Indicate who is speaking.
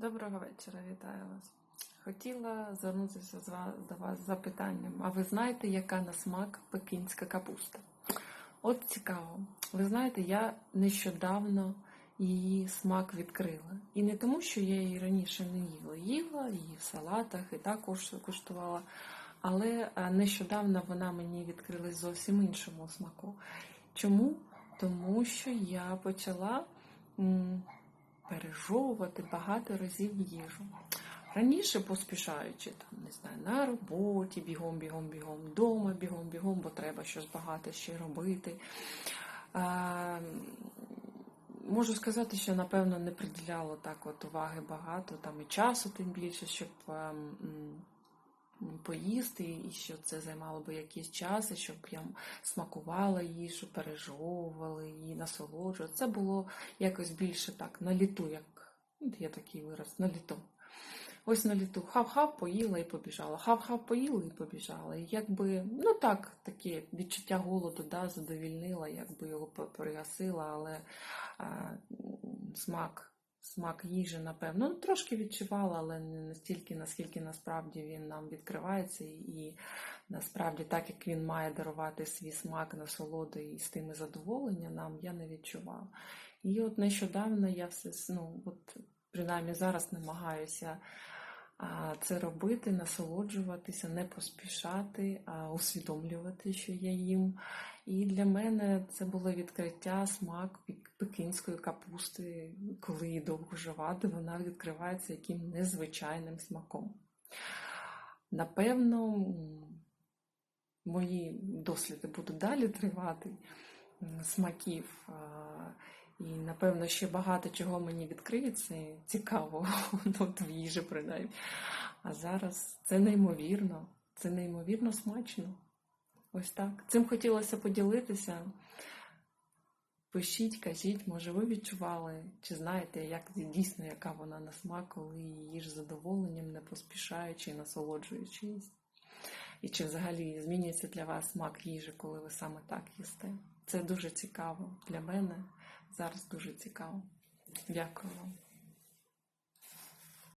Speaker 1: Доброго вечора, вітаю вас. Хотіла звернутися до вас з запитанням. А ви знаєте, яка на смак пекінська капуста? От цікаво. Ви знаєте, я нещодавно її смак відкрила. І не тому, що я її раніше не їла. Їла її в салатах і також куштувала. Але е, нещодавно вона мені відкрилась зовсім іншому смаку. Чому? Тому що я почала пережовувати багато разів їжу. Раніше поспішаючи, там, не знаю, на роботі, бігом, бігом, бігом, вдома, бігом, бігом, бо треба щось багато ще робити. А, можу сказати, що напевно не приділяло так от уваги багато, там і часу тим більше, щоб ем, поїсти, і що це займало би якийсь час, і щоб я смакувала їжу, пережовувала її, насолоджувала. Це було якось більше так, на літу, як ну, є такий вираз, на літу. Ось на літу хав-хав, поїла і побіжала. Хав-хав поїла і побіжала. І якби, ну так, таке відчуття голоду, да, задовільнила, якби його п- пригасила, але а, смак, смак їжі, напевно, ну, трошки відчувала, але не настільки, наскільки насправді він нам відкривається, і насправді, так як він має дарувати свій смак, насолоди і з тими задоволення нам, я не відчувала. І от нещодавно я все, ну, от принаймні зараз намагаюся це робити, насолоджуватися, не поспішати, а усвідомлювати, що я їм. І для мене це було відкриття смак пекінської капусти, коли її довго жувати, вона відкривається яким незвичайним смаком. Напевно, мої досліди будуть далі тривати смаків. І, напевно, ще багато чого мені відкриється цікаво, от в їжі принаймні. А зараз це неймовірно, це неймовірно смачно. Ось так. Цим хотілося поділитися. Пишіть, кажіть, може ви відчували, чи знаєте, як дійсно, яка вона на смак, коли її з задоволенням, не поспішаючи і насолоджуючись. І чи взагалі змінюється для вас смак їжі, коли ви саме так їсте? Це дуже цікаво для мене. Зараз дуже цікаво. Дякую вам.